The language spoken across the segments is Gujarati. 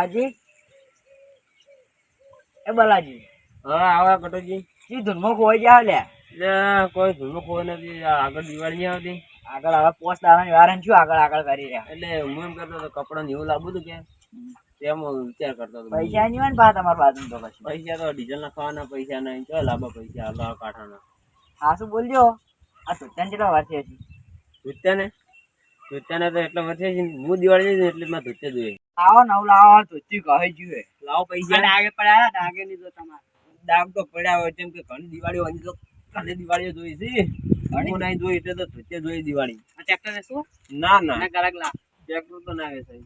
બલાજી? એ બલાજી. હા આવા કટોજી. જી ધૂનમાં ખોઈ જાવ લે. કોઈ ધૂળમાં કોઈ નથી. આગળ દિવાળી આવતી. આગળ હવે પોસ્ટ આવવાની વાર શું આગળ આગળ કરી રહ્યા. એટલે હું એમ કરતો હતો કપડાં ને એવું લાવવું હતું કે તેમ વિચાર કરતો હતો. પૈસા નહીં હોય ને પા તમારા બાજુ તો પછી. પૈસા તો ડીઝલ ના ખાવાના પૈસા નહીં. ચો લાંબા પૈસા હાલો કાઢવાના હા શું બોલજો? આ સુત્યાન કેટલા વાર છે ધૂત્યાને ધૂત્યાને તો એટલે વર્ષે છે ને, હું દિવાળી જઈશ એટલે મેં ધૂત્યા જોઈએ. આવો નવ લાવો ધોતી કહે જુએ લાવો પૈસા. ડાગે પડ્યા ડાગે નહીં તો તમારે. ડાગ તો પડ્યા હોય જેમ કે ઘણી દિવાળીઓ હતી તો ઘણી દિવાળીઓ જોઈ છે. ઘણી નહીં જોઈ એટલે તો ધૂત્યા જોઈ દિવાળી. ટ્રેક્ટર ને શું? ના ના. ગરક લા. ટ્રેક્ટર તો ના આવે સાહેબ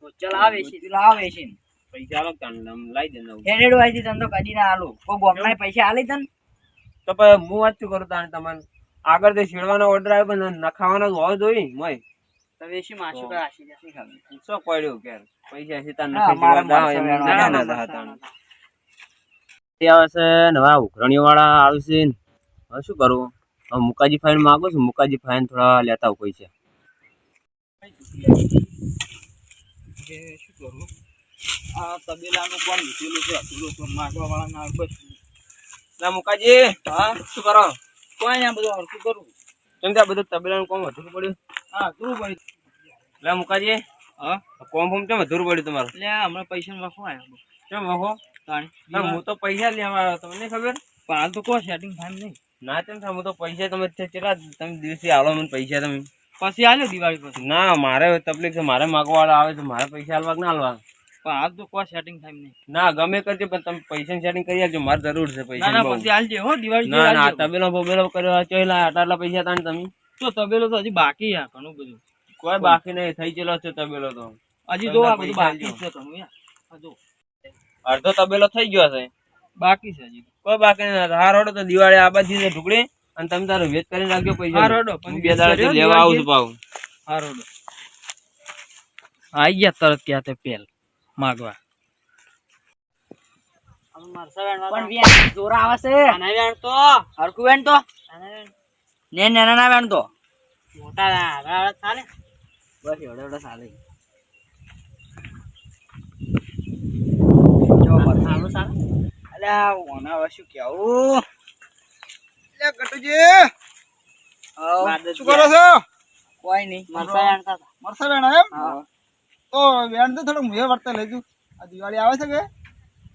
તો ચલ આવે છે. લાવ છે પૈસા આલો લમ લાઈ દે નવ હેડેડ વાજી તને તો કદી ના આલો. કો ગોમના પૈસા આલી તન? તો પછી હું વાત શું કરું તાને તમને આગળ જે શેડવાનો ઓર્ડર આવ્યો પણ નખાવાનો જ હોવો જોઈએ મોય. શું પડ્યું કે? પૈસા છે તાણ હા, મારા દેવા માણસો એમ વેણવા ના ના ના તે આવે છે ઉઘરણીઓ વાળા આવશે હવે શું કરવું? હવે મુકાજી ફાઇન માગું છું? મુકાજી ફાઇન થોડા લેતા આવું પૈસા. શું કરું આ તબેલાનું કોણ લીધેલું છે? અધૂરું માગવા વાળા ના બસ. ના મુકાજી. હા? શું કરો? કોઈ આ બધું હરખું કરું. કેમ કે આ બધું તબેલાનું કોમ અધૂરું પડ્યું? હા તું ભાઈ લે મુકાજી. હા? કોમ ફોમ કેમ અધૂરું પડ્યું તમારું? એટલે હમણાં પૈસા વખો આવ્યા કેમ વખો હું તો પૈસા લેવા આવ્યો તમને ખબર? પણ હાલ તો કોઈ સેટિંગ થાય નહીં. ના તેમ થાય? હું તો પૈસા તમે તે કેટલા તમે દિવસે આવો મને પૈસા તમે. પછી આલ્યો દિવાળી પછી. ના મારે તકલીફ છે મારે માગવાળા આવે છે મારે પૈસા હાલવા કે ના આલવા પણ હાલ તો કોઈ સેટિંગ થાય નહીં. ના ગમે કરજો પણ તમે પૈસા સેટિંગ કરી આપજો મારે જરૂર છે પૈસા ના પછી હાલજે હો દિવાળી ના ના તબેલો બબેલો કર્યો ચોયલા આટલા આટલા પૈસા તાણ તમે? તો તબેલો તો હજી બાકી યાર ઘણું બધું. કોઈ બાકી નહીં થઈ ગયેલો છે તબેલો તો. હજી જો આ બધું બાકી છે તમે યાર જો. અડધો તબેલો થઈ ગયો છે. બાકી છે હજી. કોઈ બાકી નહીં હાર હોડો તો દિવાળી આ બાજુ છે ઢુકડી અને તમે તારો વેચ કરીને રાખજો પૈસા. હાર પણ બે દાડા લેવા આવું છું છું હાર હારો આઈ ગયા તરત ક્યાં તે પેલ. માગવા. પણ જોરા આવે છે. વેણ તો? હરકું વેણ તો? ને નાના ના વેણ તો? મોટા ચાલે. બસ એવડે એવડે ચાલે. સારું ચાલે. અલ્યા ઓના હવે શું કેવું? ગટુજી શું કરો છો? કોઈ નહીં. મરસા વેણતા મરસા વેણ એમ? હા. તો વેણ તો થોડું મુએ વર્તે લેજો આ દિવાળી આવે છે કે?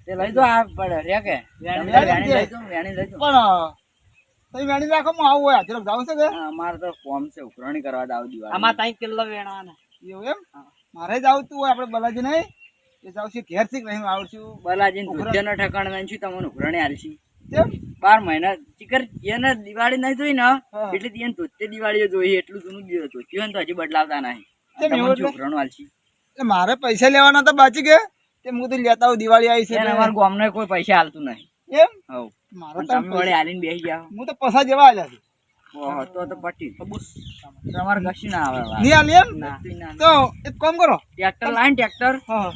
તે લઈ દો આ પડે. રે કે? વેણી લઈ લઈ દો વેણી લઈ દો પણ તઈ વેણી રાખો હું આવું હોય હાજર જાવ છે કે? અમારે તો કોમ છે ઉકરણી કરવા દાવ દિવાળી. આમાં તાઈ કિલ્લો વેણવાના? એવું એમ? મારે જ આવતું હોય આપણે બલાજી નહીં. એ જાવ છે ઘેરથી રહી આવું છું. બલાજી દુધ્યનો ઠકાણ નહીં છું તમને ઉઘરાણી આલશી કેમ? બાર મહિના ચીકર એને દિવાળી નહીં જોઈ ને એટલે તેને ધોતે દિવાળીઓ જોઈએ એટલું જૂનું દિવસ જોયું ને તો હજી બદલાવતા નહીં. કેમ આલશી એટલે? મારે પૈસા લેવાના તો બાચી ગયા તે હું તો લેતા આવું દિવાળી આવી છે અમારા ગામને કોઈ પૈસા આલતું નહીં. એમ? હવ. મારો તો વળી આલીને બેસી ગયા હું તો પસા જેવા આવ્યા છું. તો તો પટી. તમારે કશું ના આવે નહીં આલી એમ? ના, ના. તો એક કામ કરો. Tractor line tractor? હા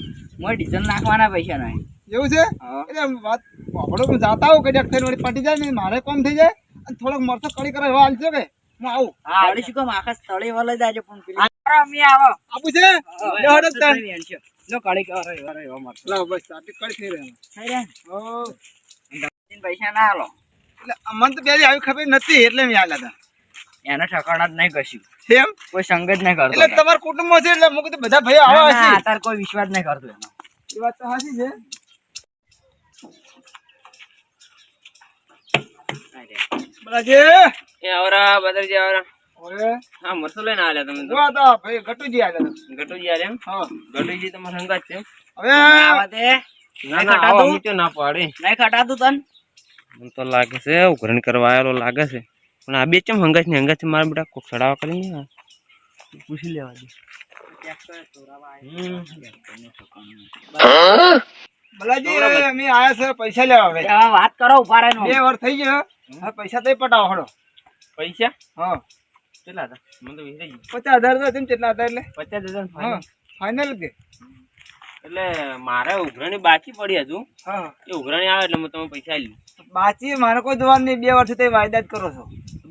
ડીઝલ નાખવાના પૈસા નહીં. એવું છે. એટલે વાત હું જાતા આવું કે વળી પટી જાય ને મારે કોમ થઈ જાય. અને થોડોક મરસો કડી કરે એવા કે? હું આવું. હા શું કામ? આખા સ્થળે વલે જાય પણ અમે આવો. આપું છે? લે હડો તાણ. નો કડી કરો એવા એવા મત લાવ બસ આટલી કડી થઈ રહી થઈ રહ્યા હો. ને પૈસા ના આલો. એટલે અમને તો પહેલી આવી ખબર નથી એટલે મેં આલ્યા હતા એને ઠકાણા જ નહીં કશું. એમ? કોઈ સંગ નહીં કરતો એટલે તમારા કુટુંબમાં છે એટલે બધા ભાઈ ના, કોઈ વિશ્વાસ નહીં કરતો એનો. એ વાત તો સાચી છે. બરાજે. એ આવરા બદરજી આવરા. ઓએ હા મરસો લઈને આલ્યા તમે તો. જો ભાઈ ગટુજી આલ્યા ગટુજી આલે હા. ગટુજી તમારા સંગાત છે હવે? આવા ના ના આવો મીઠો ના પાડે. નહીં ખટાતું તન. મને તો લાગે છે ઉઘરણ કરવા આવેલો લાગે છે. પણ આ બે ચમ હંગાત ને હંગાત મારા બેટા કોક ચડાવા કરી ને પૂછી લેવા દે. બલાજી અમે આયા છે પૈસા લેવા હવે. વાત કરો ઊભા રહે બે વાર થઈ ગયો. પૈસા તો પટાવો હડો પૈસા? હા. કેટલા હતા? મને તો વિસરાઈ ગયું પચાસ હજાર હતા તેમ કેટલા હતા એટલે. પચાસ હજાર હા ફાઇનલ કે. એટલે મારે ઉઘરાણી બાકી પડી હજુ. હા. એ ઉઘરાણી આવે એટલે હું તમે પૈસા લઈ બાચી મારે કોઈ જોવાનું નહીં. બે વર્ષથી તમે વાયદા જ કરો છો.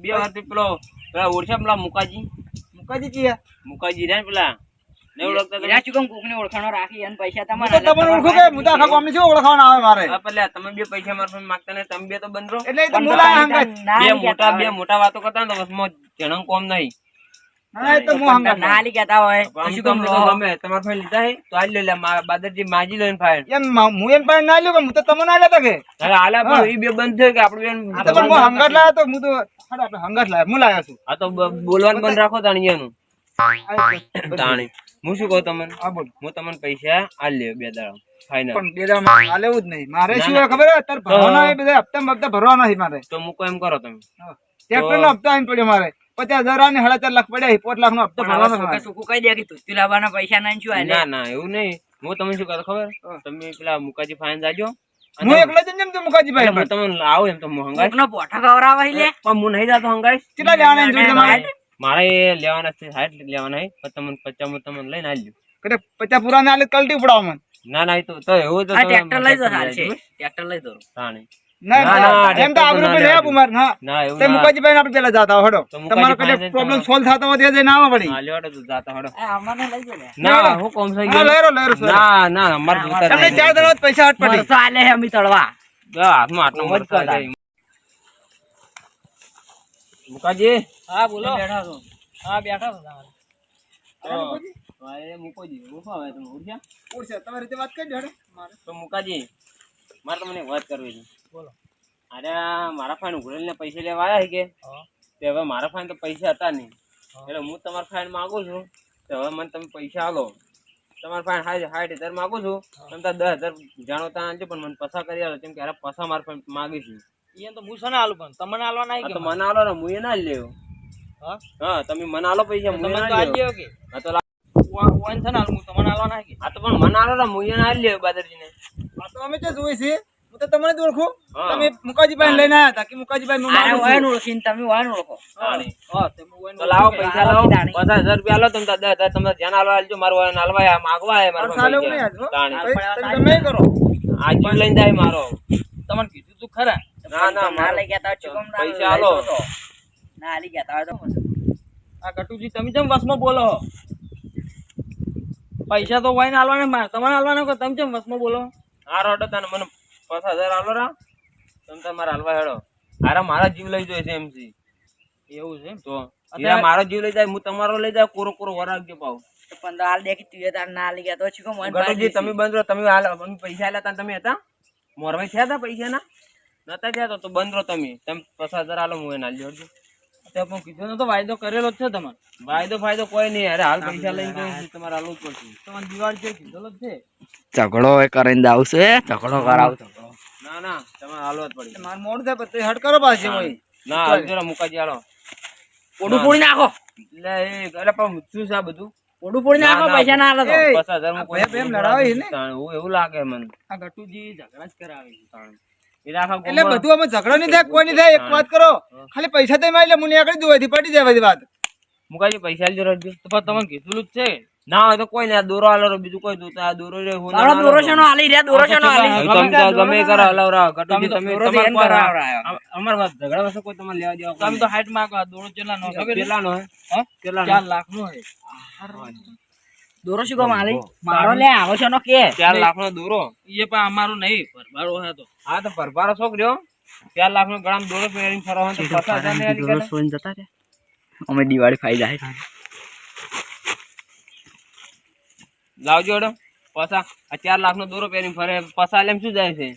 બે વર્ષથી પેલો પેલા ઓળખ્યા પેલા મુકાજી. મુકાજી કયા? મુકાજી રહ્યા પેલા. પણ લ્યા, માજી લઈને ફાયર. એમ હું એને પાસે ના લ્યો હું તો તમે ના લેતા કે? હવે પણ એ બે બંધ થયો કે આપણું હંગાટ લાયા તો હું તો હંગાટ લાવ્યો હું લાયા છું. આ તો બોલવાનું બંધ રાખો તાણી તાણી. હું શું કહું તમને? હા બોલ. હું તમને પૈસા આ લે બે દાડા. ફાઈનલ પણ બે દાડામાં હાલે એવું જ નહીં. મારે શું ખબર? હે? અત્યારે ભરવાના હોય બધા હપ્તા હપ્તા ભરવાના છે મારે. તો મૂકો એમ કરો તમે. ટ્રેક્ટર નો હપ્તા આવીને પડ્યો મારે. પચાસ હજાર ને સાડા ચાર લાખ પડ્યા પોત લાખ નો હપ્તો ભરવાનો છે સુકે કહી દે કે તુસ્તી લાવવાના પૈસા ના શું ના ના એવું નહીં. હું તમને શું કરું ખબર? તમે પેલા મુકાજી ફાઈન જાજો. હું એકલો જ તો મુકાજીભાઈ એટલે હું તમને આવું એમ તો હું હંગાઈ પોઠા ખવડાવવા લે? પણ હું નહીં જાતો હંગાઈ કેટલા લેવાના તમારે મારે લેવાના છે સાઠ લેવાના છે પણ તમને પચાસ તમને લઈને આલ્યો કદાચ પચાસ પૂરા ને આલે કલટી પડાવ મન. ના ના એ તો તો એવું તો ટ્રેક્ટર લઈ દો હાલ છે. ટ્રેક્ટર લઈ દો તાણી. ના ના, ના, એમ તો ટ્રેક્ટર પર લેવા આપું મારે ના એવું તે મુકાજીભાઈ આપણે પેલા જાતા હડો. તમારો મુકાજીભાઈ પ્રોબ્લેમ સોલ્વ થતો હોય ત્યાં જઈને આવવા પડી હા, લેવાડો તો જાતા હડો. આ અમને લઈ દો ના. હું કોમ થઈ ગયો. લહેરો લહેરો ના ના અમારે જોતા તમને ચાર દરવાજ પૈસા હટ પડી મરસો આલે હે અમી તળવા. હાથમાં આટલો મોજ મરચાં કરતા. જાય. મુકાજી? હા બોલો. બેઠા છો. હા બેઠા છો હા, એ મુકોજી. મૂકો હવે તમે ઉઠ્યા ઓળશે, તમારી રીતે વાત કરી દો, મારે. તો મુકાજી મારે તમને વાત કરવી છે. બોલો. અરે આ મારા ફાઈન ઉઘરેલને પૈસા લેવા આવ્યા છે કે? તે હવે મારા ફાઈન તો પૈસા હતા નહીં. એટલે હું તમારા ફાઈન માગું છું. તો હવે મને તમે પૈસા આલો. તમારા ફાઈન હાઈ હાઈટ હજાર માગું છું. તમે તાર દસ હજાર જાણો ત્યાં પણ મને પસા કરી આલો કેમ કે અરે પસા મારા ફાઈન માગી છું. એ તો હું આલું પણ. તમને આલવા આ કે મને આલો ને હું એ ના લેવ. હા? હા તમે મને આલો પૈસા હું ના લેવો. કે? હા તો ઓન છે ને આલું હું તમને આલવા ના કે હા તો પણ મને આલો ને હું એ ના લેવો બાદરજીને. હા તો અમે તો જોઈ છે? હું તો તમને જ ઓળખું. તમે મુકાજીભાઈ લઈને આવ્યા હતા કે મુકાજીભાઈ હું માનું છું. ઓળખીને તમે ઓયન ઓળખો. હા તમે તો લાવો પૈસા લાવો. કીધા નહીં. પચાસ હજાર રૂપિયા આલો તમે તાર દસ હજાર તમે ધ્યાન આલવા આલજો. મારું વાળા આલવા આયા, માગવા આયા મારા સાલે નહીં. આજ, તમે કરો. આ લઈને જાય મારો. તમને કીધું તું ખરા. ના ના ના લઈ ગયા તા ચુકમ ના પૈસા આલો. ના આલી ગયા તા તો આ કટુજી તમે કેમ વસમાં બોલો? પૈસા તો વાઈને આલવાના તમારે આલવાના કે તમે કેમ વસમાં બોલો? આ રોડો તને મને પચાસ હજાર આલો રા. તમે તમારા હાલવા હેડો. આરા મારા જીવ લઈ જોઈએ છે એમસી એવું છે તો હીરા મારો જીવ લઈ જાય હું તમારો લઈ જાય કોરો કોરો વરાગજો પાવ પંદર હાલ દેખી તું તાર ના આલી ગયા તો તમે બંધ રહો તમે હાલ પૈસા આલ્યા તા તમે હતા? મોરભાઈ થયા હતા પૈસા ના નતા થયા તો તો બંધ રહો તમે. તમે પચાસ હજાર આલો હું એને આલજો જોડજો તે પણ કીધું નતો તો વાયદો કરેલો જ છે તમારે. વાયદો ફાયદો કોઈ નહીં અરે હાલ પૈસા લઈને તો તમારે હાલવું જ પડશે. તમારે દિવાળ છે કીધેલો જ છે. ઝઘડો એ કરીને આવશે ઝઘડો કરાવ. ઝઘડો ના ના તમારે હાલવા જ પડશે. મારે મોડું થાય પછી હટ કરો પાછી ભાઈ ના હાલ જરા મુકાજી હાલો. પોડું પોડી નાખો. એટલે એ એટલે પણ શું છે આ બધું? પોડું પોડી નાખો ના, ના, પૈસા ના હાલો પચાસ હજાર ને? તાણ, એવું એવું લાગે મને. આ ગટુજી ઝઘડા જ કરાવે એટલે બધું અમે ઝઘડો નહીં થાય કોઈ નહીં થાય એક વાત કરો. ખાલી પૈસા તો એમાં એટલે મુનિ આગળ જોવાથી પટી જાય બધી વાત. મુકાજી પૈસા આલજો રજો તો પણ તમને કીધું જ છે. ના હોય તો કોઈ નહીં દોરો આલો રો, બીજું કોઈ દૂધ આ દોરો રે હું તારો દોરો શેનો આલી રે દોરો શેનો આલી? તમે તો ગમે કર હલાવરા ગટુજી તમે તમે તમારે. અમ- અમાર વાત ઝઘડા વસે કોઈ તમારે લેવા દેવા તમે તો હાઈટમાં દોરો ચેલા નો ખબર નો હે? હા? કેટલાનો ચાર લાખ નો છે દોરો શું કામ આલી મારો લે આવો શેનો કે. ચાર લાખ નો દોરો. એ પણ અમારો નહીં પરબારો હે તો. હા તો પરબારો શોખ રહ્યો ચાર લાખ નો ગળામાં દોરો પહેરીને ફરવા હોય તો પચાસ હજાર ને આલી કાઢે. સોન જતા રે અમે દિવાળી ફાઈ જાય. લાવજો ઓડો પાછા આ ચાર લાખ નો દોરો પહેરીને ફરે. પાછા લેમ શું જાય છે?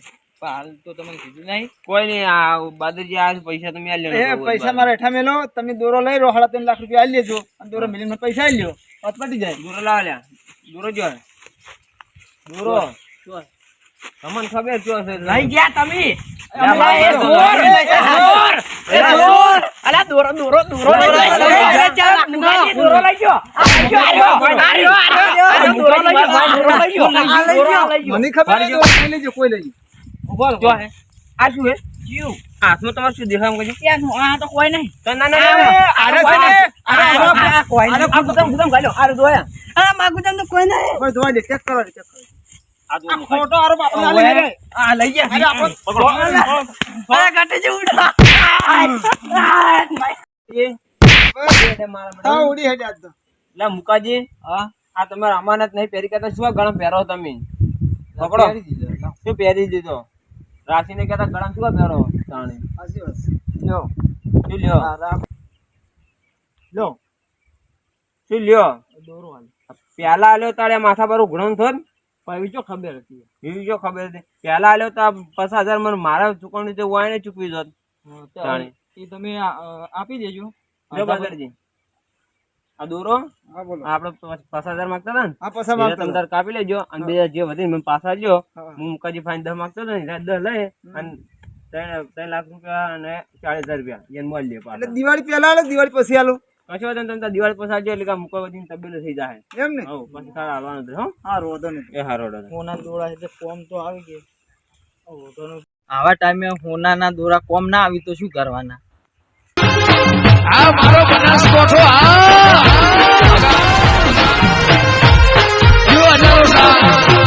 હાલ તો તમને કીધું નહીં કોઈ નહીં આ બાદરજી આ પૈસા તમે આલી એ પૈસા મારા હેઠા મેલો તમે દોરો લઈ સાડા ત્રણ લાખ રૂપિયા આલી લેજો અને દોરો મિલીને પૈસા લ્યો વાત પટી જાય દોરો લાવ લ્યા દોરો જો દોરો તમને ખબર જો છે લઈ ગયા તમે દોર, દોર, દોર. મને ખબર કોઈ લઈ રહો. જો હે આ શું હે હાથમાં તમારે શું દેખાય એમ કહેજો. આ તો કોઈ નહીં. તો ના ના ના, ના અરે અરે આ, આનો આ, કોઈ નહીં. આ ગુદામ, ગુદામ ગાલ્યો. આ દોયા. આ માગુદામ તો કોઈ નહીં. કોઈ જોવા દે ચેક કરો ચેક કરો આ દોરો મુકાઈ. ખોટો આરોપ આપણે આલી ઓય, દે. આ લઈ ગયા. અરે આપણો અરે, કાંટે જેવું ઉડા. એ હા, ઉડી હેડે તો લા મુકાજી હા આ તમારે અમાનત નહીં પહેરી કરતા શું આ પહેરો તમે પકડો શું પહેરી દીધો રાશિને કહેતા ગળા શું પહેરો? તાણે. વાત. લ્યો. શું લ્યો? શું લ્યો? દોરો હાલ. પેલા આલ્યો તારે માથા પર ઉઘડો થોડ પણ જો ખબર હતી? એવી જો ખબર હતી? પહેલા આલ્યો તો પચાસ હજાર મને મારા ચૂકવણી તો વાયને ચૂકવી દોત હા, એ તમે આપી દેજો. બાદરજી આ દોરો આપડે પાછા હજાર માંગતા હતા ને? આ પાછા માંગતા તમે તાર કાપી લેજો અને બે જે વધી મને પાછા જો હા. હું. મુકાજી ફાઈન દસ માંગતો હતો ને દસ લઈ અને ત્રણ ત્રણ લાખ રૂપિયા અને ચાલીસ હજાર રૂપિયા એને મળી લે એટલે પાછા દિવાળી પહેલા આલો દિવાળી પછી આલો? કશો વાંધો તમે દિવાળી પછી આવજો એટલે કે મુકવા બધી તબેલો થઈ જાય એમ ને? હવ પછી સારા આવવાનું છે, હો. હા રોધો નહીં. એ હારો ડર હોના દોરા એટલે કોમ તો આવી ગઈ આવા ટાઈમે હોનાના દોરા કોમ ના આવી તો શું કરવાના? આ મારો બનાસકોઠો આ Thank you.